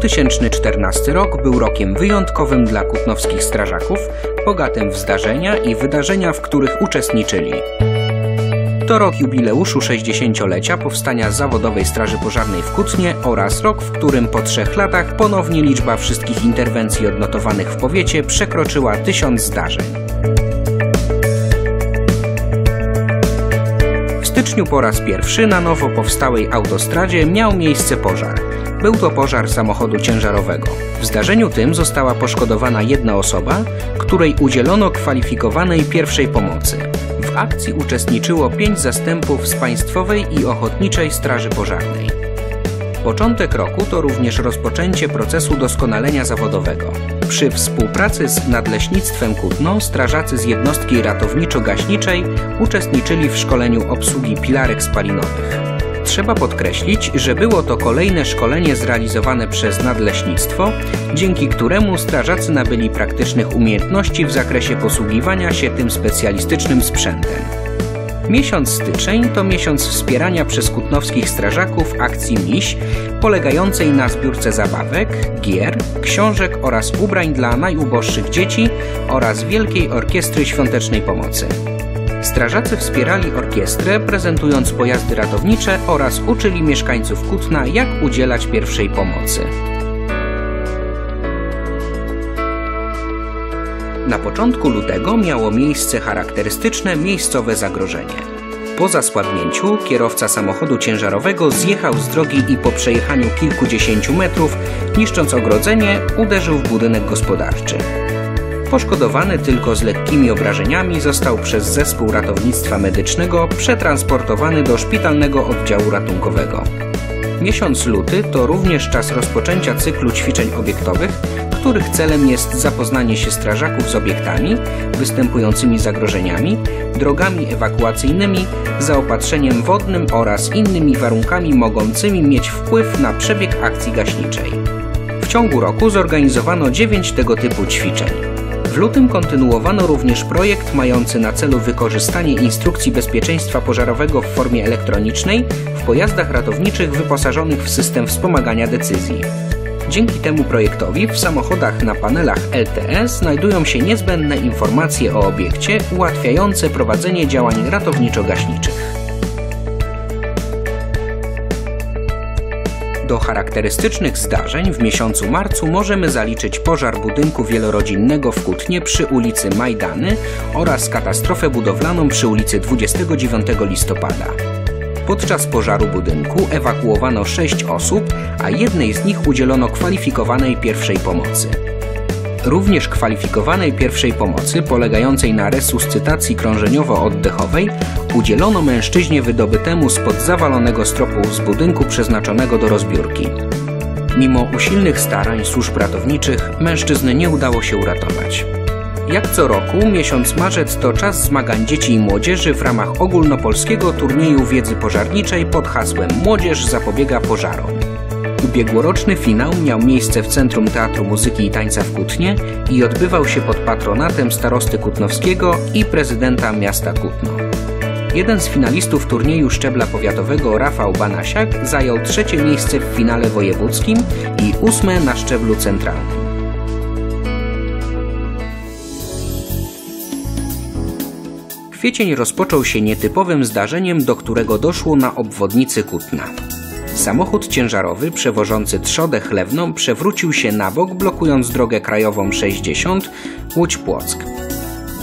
2014 rok był rokiem wyjątkowym dla kutnowskich strażaków, bogatym w zdarzenia i wydarzenia, w których uczestniczyli. To rok jubileuszu 60-lecia powstania Zawodowej Straży Pożarnej w Kutnie oraz rok, w którym po trzech latach ponownie liczba wszystkich interwencji odnotowanych w powiecie przekroczyła tysiąc zdarzeń. W styczniu po raz pierwszy na nowo powstałej autostradzie miał miejsce pożar. Był to pożar samochodu ciężarowego. W zdarzeniu tym została poszkodowana jedna osoba, której udzielono kwalifikowanej pierwszej pomocy. W akcji uczestniczyło pięć zastępów z Państwowej i Ochotniczej Straży Pożarnej. Początek roku to również rozpoczęcie procesu doskonalenia zawodowego. Przy współpracy z Nadleśnictwem Kutno strażacy z jednostki ratowniczo-gaśniczej uczestniczyli w szkoleniu obsługi pilarek spalinowych. Trzeba podkreślić, że było to kolejne szkolenie zrealizowane przez Nadleśnictwo, dzięki któremu strażacy nabyli praktycznych umiejętności w zakresie posługiwania się tym specjalistycznym sprzętem. Miesiąc styczeń to miesiąc wspierania przez kutnowskich strażaków akcji MIŚ, polegającej na zbiórce zabawek, gier, książek oraz ubrań dla najuboższych dzieci oraz Wielkiej Orkiestry Świątecznej Pomocy. Strażacy wspierali orkiestrę, prezentując pojazdy ratownicze oraz uczyli mieszkańców Kutna, jak udzielać pierwszej pomocy. Na początku lutego miało miejsce charakterystyczne miejscowe zagrożenie. Po zasłabnięciu kierowca samochodu ciężarowego zjechał z drogi i po przejechaniu kilkudziesięciu metrów, niszcząc ogrodzenie, uderzył w budynek gospodarczy. Poszkodowany tylko z lekkimi obrażeniami został przez zespół ratownictwa medycznego przetransportowany do szpitalnego oddziału ratunkowego. Miesiąc luty to również czas rozpoczęcia cyklu ćwiczeń obiektowych, których celem jest zapoznanie się strażaków z obiektami występującymi zagrożeniami, drogami ewakuacyjnymi, zaopatrzeniem wodnym oraz innymi warunkami mogącymi mieć wpływ na przebieg akcji gaśniczej. W ciągu roku zorganizowano 9 tego typu ćwiczeń. W lutym kontynuowano również projekt mający na celu wykorzystanie instrukcji bezpieczeństwa pożarowego w formie elektronicznej w pojazdach ratowniczych wyposażonych w system wspomagania decyzji. Dzięki temu projektowi w samochodach na panelach LTE znajdują się niezbędne informacje o obiekcie ułatwiające prowadzenie działań ratowniczo-gaśniczych. Do charakterystycznych zdarzeń w miesiącu marcu możemy zaliczyć pożar budynku wielorodzinnego w Kutnie przy ulicy Majdany oraz katastrofę budowlaną przy ulicy 29 listopada. Podczas pożaru budynku ewakuowano 6 osób, a jednej z nich udzielono kwalifikowanej pierwszej pomocy. Również kwalifikowanej pierwszej pomocy polegającej na resuscytacji krążeniowo-oddechowej udzielono mężczyźnie wydobytemu spod zawalonego stropu z budynku przeznaczonego do rozbiórki. Mimo usilnych starań służb ratowniczych mężczyzny nie udało się uratować. Jak co roku, miesiąc marzec to czas zmagań dzieci i młodzieży w ramach ogólnopolskiego turnieju wiedzy pożarniczej pod hasłem Młodzież zapobiega pożarom. Ubiegłoroczny finał miał miejsce w Centrum Teatru Muzyki i Tańca w Kutnie i odbywał się pod patronatem starosty kutnowskiego i prezydenta miasta Kutno. Jeden z finalistów turnieju szczebla powiatowego, Rafał Banasiak, zajął trzecie miejsce w finale wojewódzkim i ósme na szczeblu centralnym. Kwiecień rozpoczął się nietypowym zdarzeniem, do którego doszło na obwodnicy Kutna. Samochód ciężarowy przewożący trzodę chlewną przewrócił się na bok, blokując drogę krajową 60 Łódź Płock.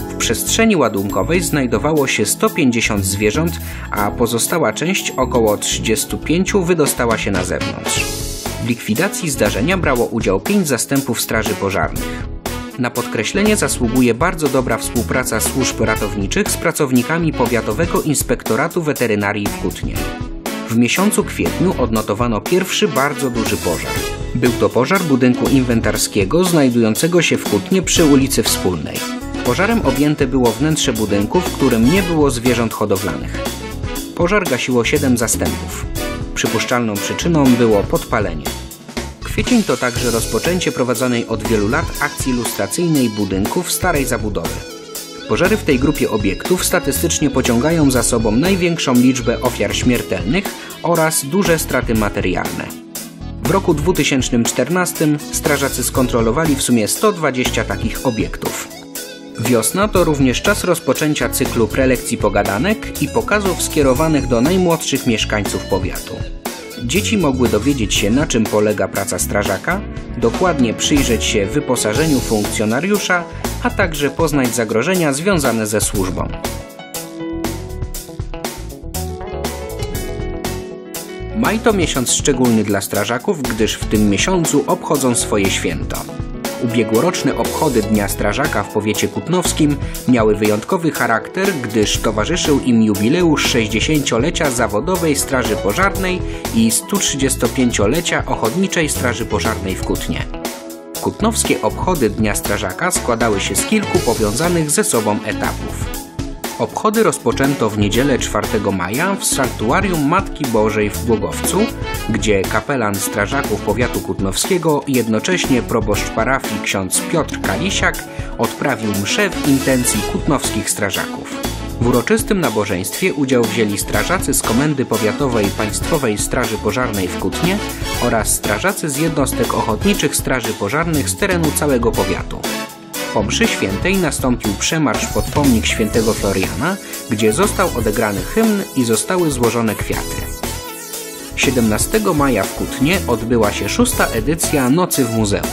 W przestrzeni ładunkowej znajdowało się 150 zwierząt, a pozostała część, około 35, wydostała się na zewnątrz. W likwidacji zdarzenia brało udział pięć zastępów straży pożarnych. Na podkreślenie zasługuje bardzo dobra współpraca służb ratowniczych z pracownikami Powiatowego Inspektoratu Weterynarii w Kutnie. W miesiącu kwietniu odnotowano pierwszy bardzo duży pożar. Był to pożar budynku inwentarskiego znajdującego się w Kutnie przy ulicy Wspólnej. Pożarem objęte było wnętrze budynku, w którym nie było zwierząt hodowlanych. Pożar gasiło 7 zastępów. Przypuszczalną przyczyną było podpalenie. Kwiecień to także rozpoczęcie prowadzonej od wielu lat akcji lustracyjnej budynków starej zabudowy. Pożary w tej grupie obiektów statystycznie pociągają za sobą największą liczbę ofiar śmiertelnych oraz duże straty materialne. W roku 2014 strażacy skontrolowali w sumie 120 takich obiektów. Wiosna to również czas rozpoczęcia cyklu prelekcji pogadanek i pokazów skierowanych do najmłodszych mieszkańców powiatu. Dzieci mogły dowiedzieć się, na czym polega praca strażaka, dokładnie przyjrzeć się wyposażeniu funkcjonariusza, a także poznać zagrożenia związane ze służbą. Maj to miesiąc szczególny dla strażaków, gdyż w tym miesiącu obchodzą swoje święto. Ubiegłoroczne obchody Dnia Strażaka w powiecie kutnowskim miały wyjątkowy charakter, gdyż towarzyszył im jubileusz 60-lecia zawodowej Straży Pożarnej i 135-lecia Ochotniczej Straży Pożarnej w Kutnie. Kutnowskie obchody Dnia Strażaka składały się z kilku powiązanych ze sobą etapów. Obchody rozpoczęto w niedzielę 4 maja w sanktuarium Matki Bożej w Głogowcu, gdzie kapelan strażaków powiatu kutnowskiego, jednocześnie proboszcz parafii ksiądz Piotr Kalisiak odprawił mszę w intencji kutnowskich strażaków. W uroczystym nabożeństwie udział wzięli strażacy z Komendy Powiatowej Państwowej Straży Pożarnej w Kutnie oraz strażacy z jednostek ochotniczych straży pożarnych z terenu całego powiatu. Po mszy świętej nastąpił przemarsz pod pomnik świętego Floriana, gdzie został odegrany hymn i zostały złożone kwiaty. 17 maja w Kutnie odbyła się szósta edycja Nocy w Muzeum.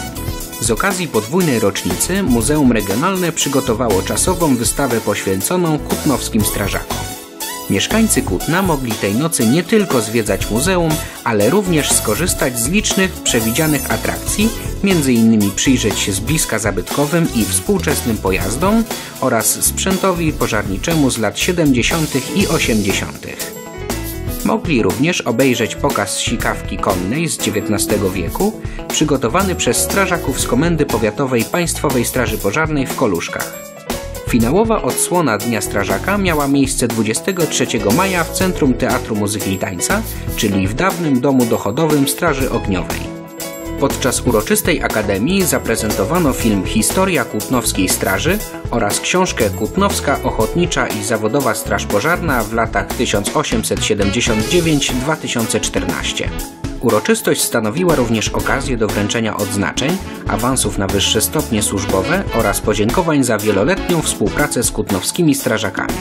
Z okazji podwójnej rocznicy Muzeum Regionalne przygotowało czasową wystawę poświęconą kutnowskim strażakom. Mieszkańcy Kutna mogli tej nocy nie tylko zwiedzać muzeum, ale również skorzystać z licznych przewidzianych atrakcji, m.in. przyjrzeć się z bliska zabytkowym i współczesnym pojazdom oraz sprzętowi pożarniczemu z lat 70. i 80. Mogli również obejrzeć pokaz sikawki konnej z XIX wieku, przygotowany przez strażaków z Komendy Powiatowej Państwowej Straży Pożarnej w Koluszkach. Finałowa odsłona Dnia Strażaka miała miejsce 23 maja w Centrum Teatru Muzyki i Tańca, czyli w dawnym domu dochodowym Straży Ogniowej. Podczas uroczystej akademii zaprezentowano film Historia Kutnowskiej Straży oraz książkę Kutnowska Ochotnicza i Zawodowa Straż Pożarna w latach 1879-2014. Uroczystość stanowiła również okazję do wręczenia odznaczeń, awansów na wyższe stopnie służbowe oraz podziękowań za wieloletnią współpracę z kutnowskimi strażakami.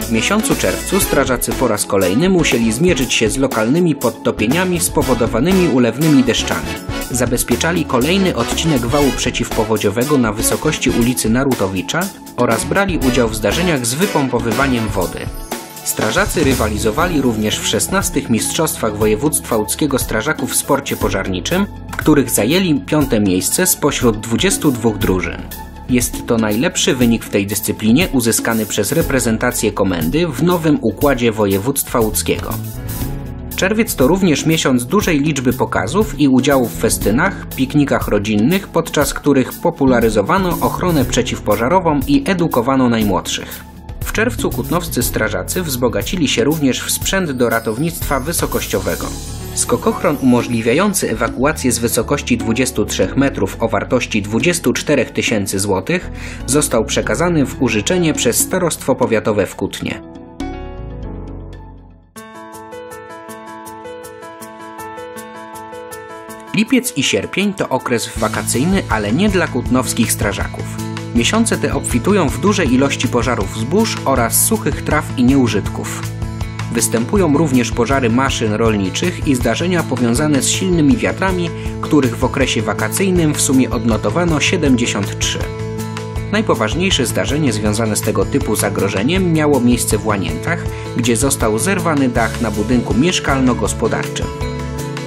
W miesiącu czerwcu strażacy po raz kolejny musieli zmierzyć się z lokalnymi podtopieniami spowodowanymi ulewnymi deszczami. Zabezpieczali kolejny odcinek wału przeciwpowodziowego na wysokości ulicy Narutowicza oraz brali udział w zdarzeniach z wypompowywaniem wody. Strażacy rywalizowali również w 16 Mistrzostwach Województwa Łódzkiego Strażaków w sporcie pożarniczym, których zajęli piąte miejsce spośród 22 drużyn. Jest to najlepszy wynik w tej dyscyplinie uzyskany przez reprezentację komendy w nowym układzie województwa łódzkiego. Czerwiec to również miesiąc dużej liczby pokazów i udziału w festynach, piknikach rodzinnych, podczas których popularyzowano ochronę przeciwpożarową i edukowano najmłodszych czerwcu kutnowscy strażacy wzbogacili się również w sprzęt do ratownictwa wysokościowego. Skokochron umożliwiający ewakuację z wysokości 23 metrów o wartości 24 tysięcy złotych został przekazany w użyczenie przez Starostwo Powiatowe w Kutnie. Lipiec i sierpień to okres wakacyjny, ale nie dla kutnowskich strażaków. Miesiące te obfitują w duże ilości pożarów zbóż oraz suchych traw i nieużytków. Występują również pożary maszyn rolniczych i zdarzenia powiązane z silnymi wiatrami, których w okresie wakacyjnym w sumie odnotowano 73. Najpoważniejsze zdarzenie związane z tego typu zagrożeniem miało miejsce w Łaniętach, gdzie został zerwany dach na budynku mieszkalno-gospodarczym.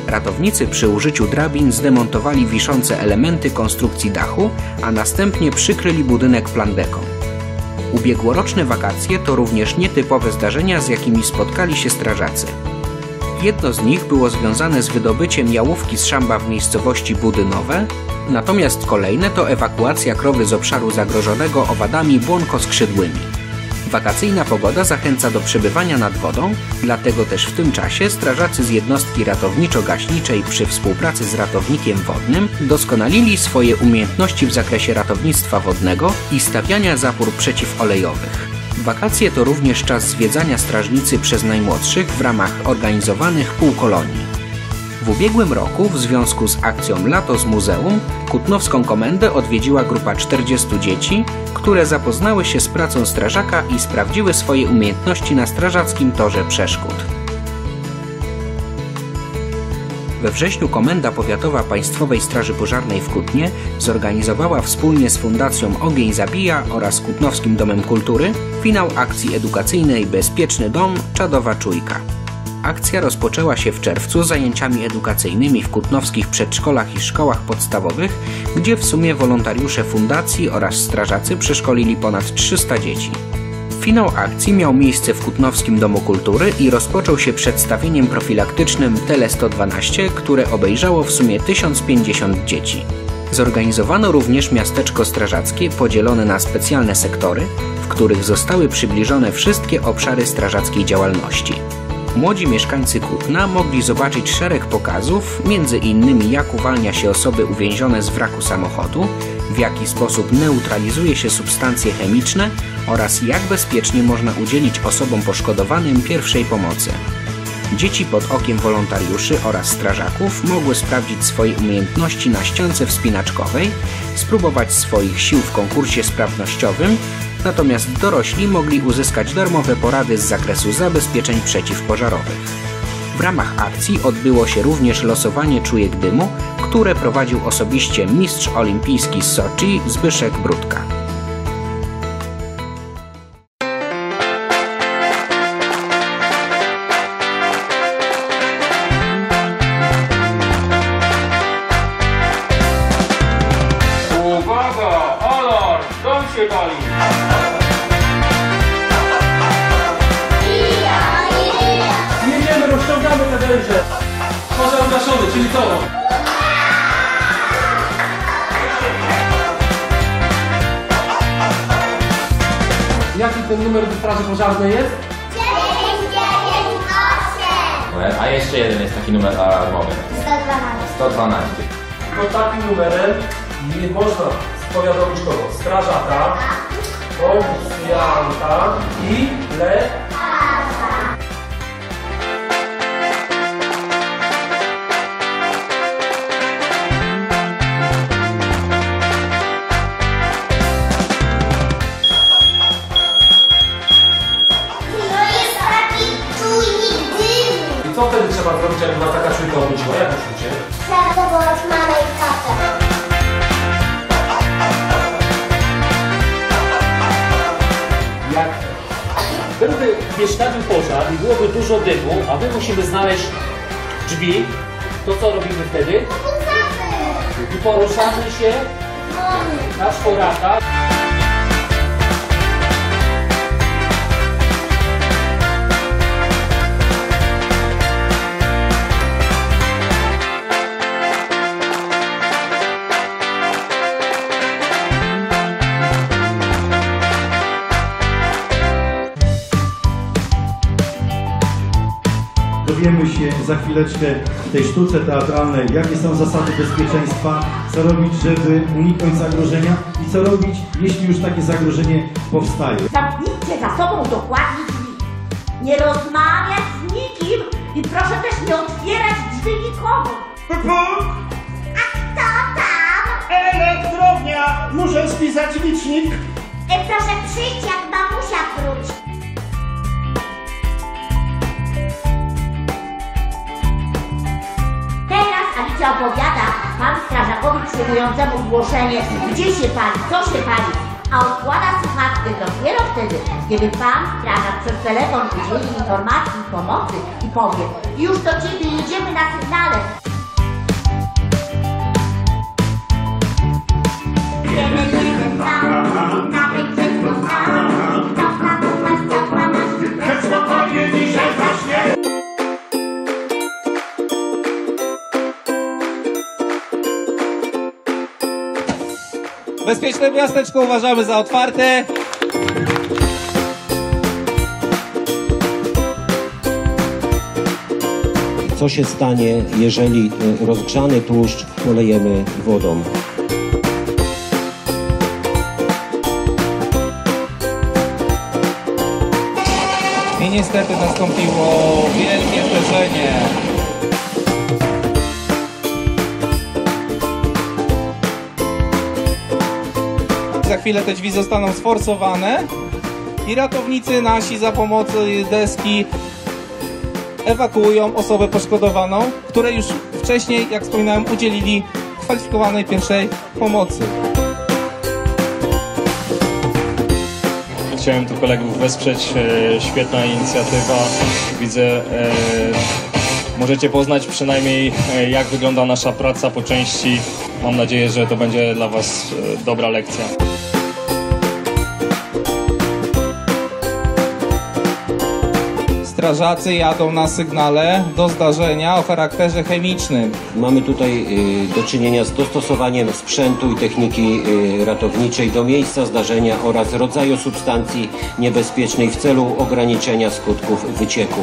Ratownicy przy użyciu drabin zdemontowali wiszące elementy konstrukcji dachu, a następnie przykryli budynek plandeką. Ubiegłoroczne wakacje to również nietypowe zdarzenia, z jakimi spotkali się strażacy. Jedno z nich było związane z wydobyciem jałówki z szamba w miejscowości Budynowe, natomiast kolejne to ewakuacja krowy z obszaru zagrożonego owadami błonkoskrzydłymi. Wakacyjna pogoda zachęca do przebywania nad wodą, dlatego też w tym czasie strażacy z jednostki ratowniczo-gaśniczej przy współpracy z ratownikiem wodnym doskonalili swoje umiejętności w zakresie ratownictwa wodnego i stawiania zapór przeciwolejowych. Wakacje to również czas zwiedzania strażnicy przez najmłodszych w ramach organizowanych półkolonii. W ubiegłym roku, w związku z akcją Lato z Muzeum, Kutnowską Komendę odwiedziła grupa 40 dzieci, które zapoznały się z pracą strażaka i sprawdziły swoje umiejętności na strażackim torze przeszkód. We wrześniu Komenda Powiatowa Państwowej Straży Pożarnej w Kutnie zorganizowała wspólnie z Fundacją Ogień Zabija oraz Kutnowskim Domem Kultury finał akcji edukacyjnej Bezpieczny Dom Czadowa Czujka. Akcja rozpoczęła się w czerwcu zajęciami edukacyjnymi w kutnowskich przedszkolach i szkołach podstawowych, gdzie w sumie wolontariusze fundacji oraz strażacy przeszkolili ponad 300 dzieci. Finał akcji miał miejsce w Kutnowskim Domu Kultury i rozpoczął się przedstawieniem profilaktycznym Tele 112, które obejrzało w sumie 1050 dzieci. Zorganizowano również miasteczko strażackie podzielone na specjalne sektory, w których zostały przybliżone wszystkie obszary strażackiej działalności. Młodzi mieszkańcy Kutna mogli zobaczyć szereg pokazów, między innymi jak uwalnia się osoby uwięzione z wraku samochodu, w jaki sposób neutralizuje się substancje chemiczne oraz jak bezpiecznie można udzielić osobom poszkodowanym pierwszej pomocy. Dzieci pod okiem wolontariuszy oraz strażaków mogły sprawdzić swoje umiejętności na ściance wspinaczkowej, spróbować swoich sił w konkursie sprawnościowym natomiast dorośli mogli uzyskać darmowe porady z zakresu zabezpieczeń przeciwpożarowych. W ramach akcji odbyło się również losowanie czujek dymu, które prowadził osobiście mistrz olimpijski z Soczi Zbyszek Brudka. con fianca i, le, mieszkaniu pożar i byłoby dużo dymu, a my musimy znaleźć drzwi, to co robimy wtedy? I poruszamy się na czworakach. Za chwileczkę w tej sztuce teatralnej, jakie są zasady bezpieczeństwa, co robić, żeby uniknąć zagrożenia i co robić, jeśli już takie zagrożenie powstaje. Zamknijcie za sobą dokładnie drzwi. Nie rozmawiać z nikim i proszę też nie otwierać drzwi nikomu. A kto tam? Elektrownia! Muszę spisać licznik. E, proszę przyjść, jak mamusia wróci. Alicja opowiada pan strażakowi przyjmującemu zgłoszenie, gdzie się pali, co się pali, a odkłada słuchawkę dopiero wtedy, kiedy pan strażak przez telefon udzieli informacji i pomocy i powie już do ciebie jedziemy na sygnale. Jeden, jeden, dwa, nawet Bezpieczne miasteczko uważamy za otwarte. Co się stanie, jeżeli e, rozgrzany tłuszcz polejemy wodą? I niestety nastąpiło wielkie zderzenie. Za chwilę te drzwi zostaną sforcowane i ratownicy nasi za pomocą deski ewakuują osobę poszkodowaną, której już wcześniej, jak wspominałem, udzielili kwalifikowanej pierwszej pomocy. Chciałem tu kolegów wesprzeć, e, świetna inicjatywa. Widzę, e, możecie poznać przynajmniej e, jak wygląda nasza praca po części. Mam nadzieję, że to będzie dla Was e, dobra lekcja. Strażacy jadą na sygnale do zdarzenia o charakterze chemicznym. Mamy tutaj y, do czynienia z dostosowaniem sprzętu i techniki ratowniczej do miejsca zdarzenia oraz rodzaju substancji niebezpiecznej w celu ograniczenia skutków wycieku.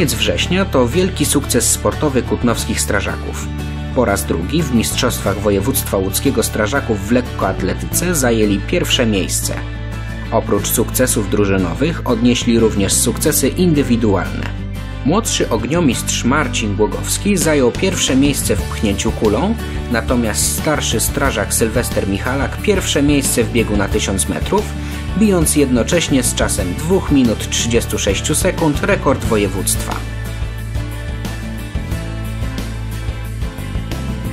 Koniec września to wielki sukces sportowy kutnowskich strażaków. Po raz drugi w Mistrzostwach Województwa Łódzkiego Strażaków w lekkoatletyce zajęli pierwsze miejsce. Oprócz sukcesów drużynowych odnieśli również sukcesy indywidualne. Młodszy ogniomistrz Marcin Głogowski zajął pierwsze miejsce w pchnięciu kulą, natomiast starszy strażak Sylwester Michalak pierwsze miejsce w biegu na 1000 metrów, bijąc jednocześnie z czasem 2 minut 36 sekund rekord województwa.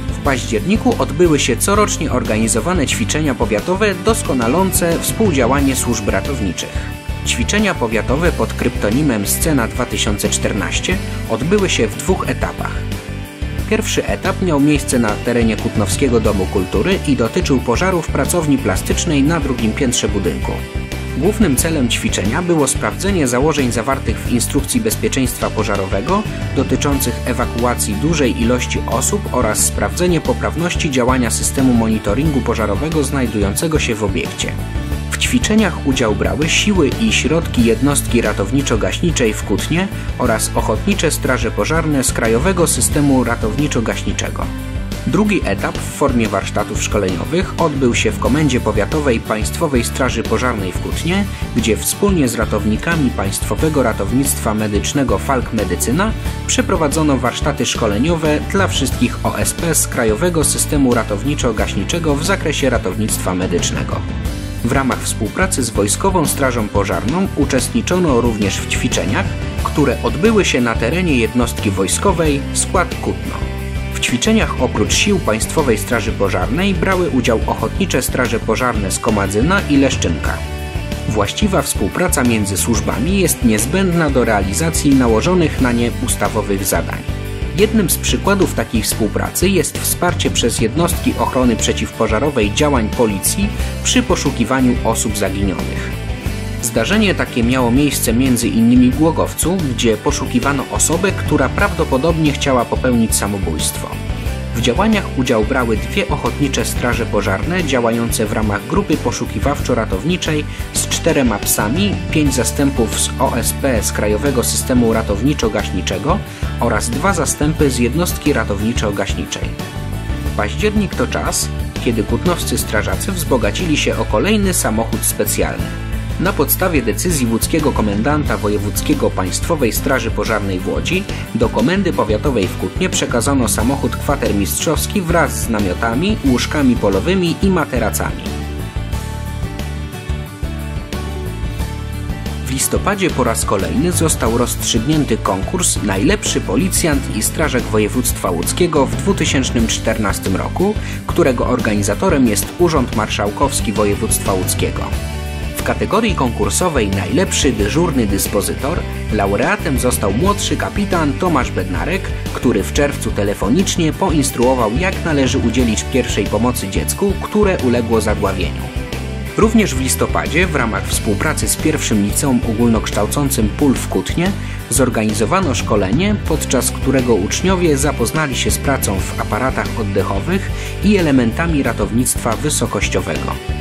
W październiku odbyły się corocznie organizowane ćwiczenia powiatowe doskonalące współdziałanie służb ratowniczych. Ćwiczenia powiatowe pod kryptonimem Scena 2014 odbyły się w dwóch etapach. Pierwszy etap miał miejsce na terenie Kutnowskiego Domu Kultury i dotyczył pożaru w pracowni plastycznej na drugim piętrze budynku. Głównym celem ćwiczenia było sprawdzenie założeń zawartych w instrukcji bezpieczeństwa pożarowego dotyczących ewakuacji dużej ilości osób oraz sprawdzenie poprawności działania systemu monitoringu pożarowego znajdującego się w obiekcie. Ćwiczeniach udział brały siły i środki jednostki ratowniczo-gaśniczej w Kutnie oraz ochotnicze straże pożarne z Krajowego Systemu Ratowniczo-Gaśniczego. Drugi etap w formie warsztatów szkoleniowych odbył się w Komendzie Powiatowej Państwowej Straży Pożarnej w Kutnie, gdzie wspólnie z ratownikami Państwowego Ratownictwa Medycznego Falk Medycyna przeprowadzono warsztaty szkoleniowe dla wszystkich OSP z Krajowego Systemu Ratowniczo-Gaśniczego w zakresie ratownictwa medycznego. W ramach współpracy z Wojskową Strażą Pożarną uczestniczono również w ćwiczeniach, które odbyły się na terenie jednostki wojskowej Skład Kutno. W ćwiczeniach oprócz sił Państwowej Straży Pożarnej brały udział ochotnicze straże pożarne z Komadzyna i Leszczynka. Właściwa współpraca między służbami jest niezbędna do realizacji nałożonych na nie ustawowych zadań. Jednym z przykładów takiej współpracy jest wsparcie przez jednostki ochrony przeciwpożarowej działań policji przy poszukiwaniu osób zaginionych. Zdarzenie takie miało miejsce innymi w Głogowcu, gdzie poszukiwano osobę, która prawdopodobnie chciała popełnić samobójstwo. W działaniach udział brały dwie ochotnicze straże pożarne działające w ramach grupy poszukiwawczo-ratowniczej z czterema psami, pięć zastępów z OSP z Krajowego Systemu Ratowniczo-Gaśniczego oraz dwa zastępy z jednostki ratowniczo-gaśniczej. Październik to czas, kiedy kutnowscy strażacy wzbogacili się o kolejny samochód specjalny. Na podstawie decyzji łódzkiego komendanta wojewódzkiego Państwowej Straży Pożarnej w Łodzi do Komendy Powiatowej w Kutnie przekazano samochód kwatermistrzowski wraz z namiotami, łóżkami polowymi i materacami. W listopadzie po raz kolejny został rozstrzygnięty konkurs Najlepszy Policjant i Strażak Województwa Łódzkiego w 2014 roku, którego organizatorem jest Urząd Marszałkowski Województwa Łódzkiego. Kategorii konkursowej Najlepszy dyżurny dyspozytor laureatem został młodszy kapitan Tomasz Bednarek, który w czerwcu telefonicznie poinstruował jak należy udzielić pierwszej pomocy dziecku, które uległo zadławieniu. Również w listopadzie w ramach współpracy z pierwszym liceum ogólnokształcącym PUL w Kutnie zorganizowano szkolenie, podczas którego uczniowie zapoznali się z pracą w aparatach oddechowych i elementami ratownictwa wysokościowego.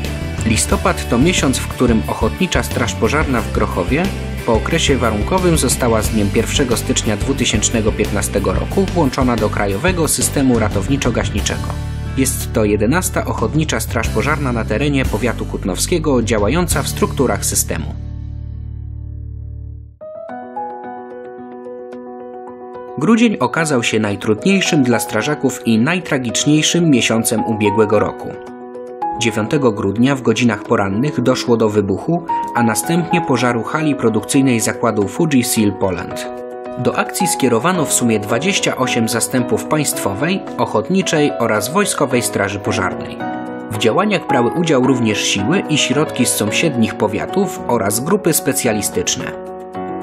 Listopad to miesiąc, w którym Ochotnicza Straż Pożarna w Grochowie po okresie warunkowym została z dniem 1 stycznia 2015 roku włączona do Krajowego Systemu Ratowniczo-Gaśniczego. Jest to 11 Ochotnicza Straż Pożarna na terenie powiatu kutnowskiego działająca w strukturach systemu. Grudzień okazał się najtrudniejszym dla strażaków i najtragiczniejszym miesiącem ubiegłego roku. 9 grudnia w godzinach porannych doszło do wybuchu, a następnie pożaru hali produkcyjnej zakładu Fuji Seal Poland. Do akcji skierowano w sumie 28 zastępów państwowej, ochotniczej oraz wojskowej straży pożarnej. W działaniach brały udział również siły i środki z sąsiednich powiatów oraz grupy specjalistyczne.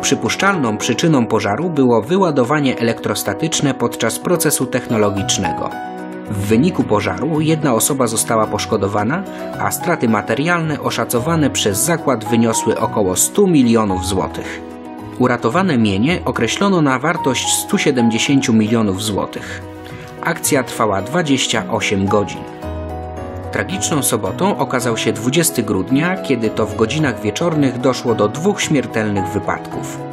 Przypuszczalną przyczyną pożaru było wyładowanie elektrostatyczne podczas procesu technologicznego. W wyniku pożaru jedna osoba została poszkodowana, a straty materialne oszacowane przez zakład wyniosły około 100 milionów złotych. Uratowane mienie określono na wartość 170 milionów złotych. Akcja trwała 28 godzin. Tragiczną sobotą okazał się 20 grudnia, kiedy to w godzinach wieczornych doszło do dwóch śmiertelnych wypadków.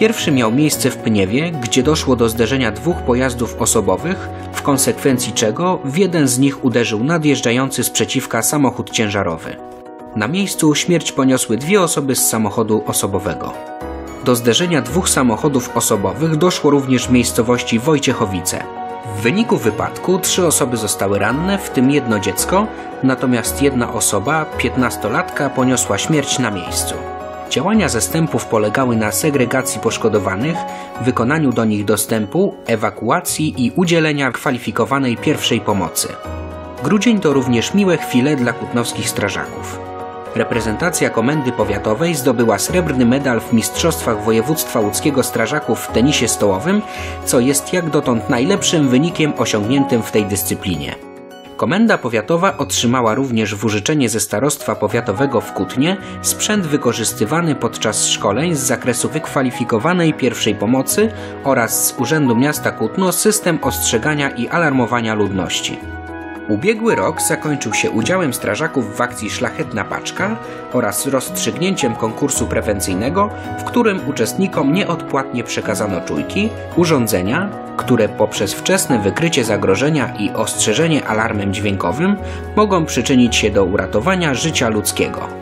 Pierwszy miał miejsce w Pniewie, gdzie doszło do zderzenia dwóch pojazdów osobowych, w konsekwencji czego w jeden z nich uderzył nadjeżdżający z przeciwka samochód ciężarowy. Na miejscu śmierć poniosły dwie osoby z samochodu osobowego. Do zderzenia dwóch samochodów osobowych doszło również w miejscowości Wojciechowice. W wyniku wypadku trzy osoby zostały ranne, w tym jedno dziecko, natomiast jedna osoba, 15-latka, poniosła śmierć na miejscu. Działania zastępów polegały na segregacji poszkodowanych, wykonaniu do nich dostępu, ewakuacji i udzielenia kwalifikowanej pierwszej pomocy. Grudzień to również miłe chwile dla kutnowskich strażaków. Reprezentacja Komendy Powiatowej zdobyła srebrny medal w Mistrzostwach Województwa Łódzkiego Strażaków w tenisie stołowym, co jest jak dotąd najlepszym wynikiem osiągniętym w tej dyscyplinie. Komenda Powiatowa otrzymała również w użyczenie ze Starostwa Powiatowego w Kutnie sprzęt wykorzystywany podczas szkoleń z zakresu wykwalifikowanej pierwszej pomocy oraz z Urzędu Miasta Kutno system ostrzegania i alarmowania ludności. Ubiegły rok zakończył się udziałem strażaków w akcji Szlachetna Paczka oraz rozstrzygnięciem konkursu prewencyjnego, w którym uczestnikom nieodpłatnie przekazano czujki, urządzenia, które poprzez wczesne wykrycie zagrożenia i ostrzeżenie alarmem dźwiękowym mogą przyczynić się do uratowania życia ludzkiego.